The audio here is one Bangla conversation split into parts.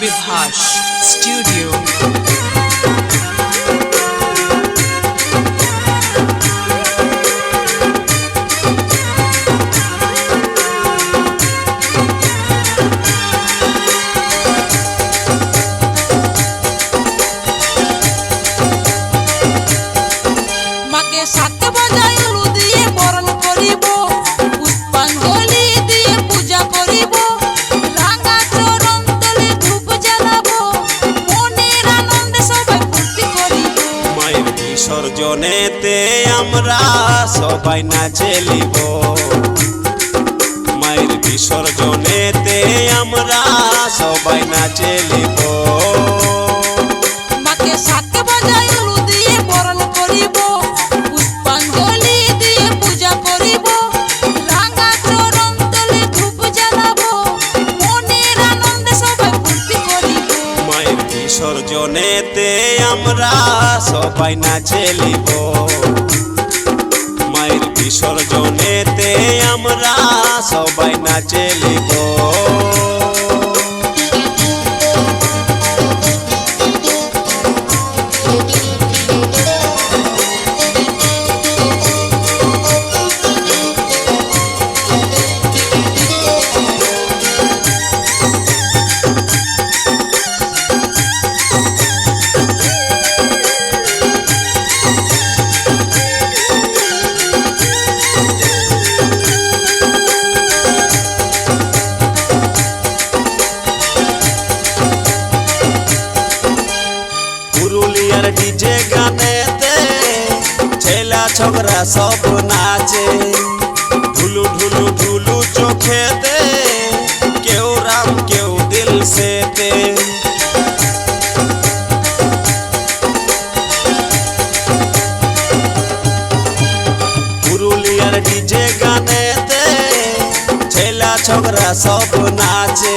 Vipash Studio. আমরা সবাই নাচেলিব মায়ের বিসর্জনেতে আমরা সবাই নাচেলিব মাকে সাত বাজায় দিয়ে বরণ করিব পুষ্পাঞ্জলি দিয়ে পূজা করিব রাঙা চরণ তলে ধূপ জ্বালাবো মনের আনন্দে সবাই ফুর্তি করিব। মায়ের বিসর্জনেতে আমরা সবাই নাচেলিব সবাই নাচে পুরুলিয়ার ডিজে গানেতে ছেলা ছোকরা সব নাচে। ঢুলু ঢুলু ঢুলু চোখেতে কেউ রাম, কেউ দিল সেতে। পুরুলিয়ার ডিজে গানেতে ছেলা ছোকরা সব নাচে।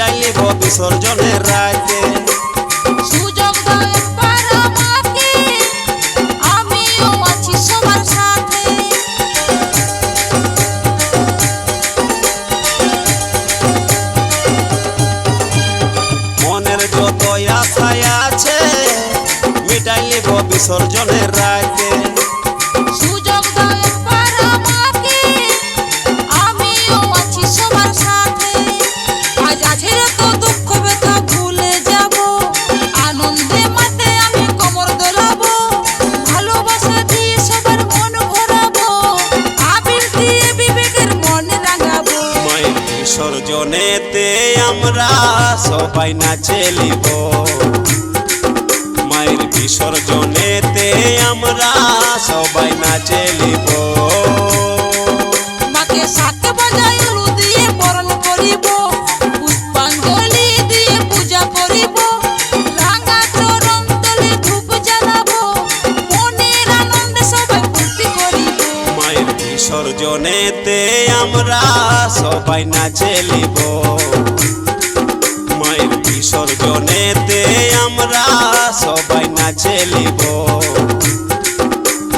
মিটাইলিব বিসর্জনের রাতে। সুযোগ একবার আমাকে আমিও আছি সবার সাথে। মনের যত আশায় আছে মিটাইলিব বিসর্জনের রাতে। বিসর্জনেতে আমরা সবাই নাচেলিব মায়ের বিসর্জনেতে আমরা সবাই নাচেলিব মাকে বিসর্জনেতে আমরা সবাই নাচেলিব মায়ের বিসর্জনেতে আমরা সবাই নাচেলিব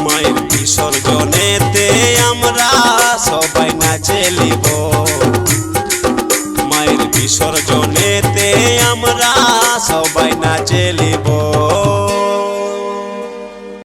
মায়ের বিসর্জনে বিসর্জনেতে আমরা সবাই নাচে লিব মায়ের বিসর্জনেতে আমরা সবাই নাচে লিব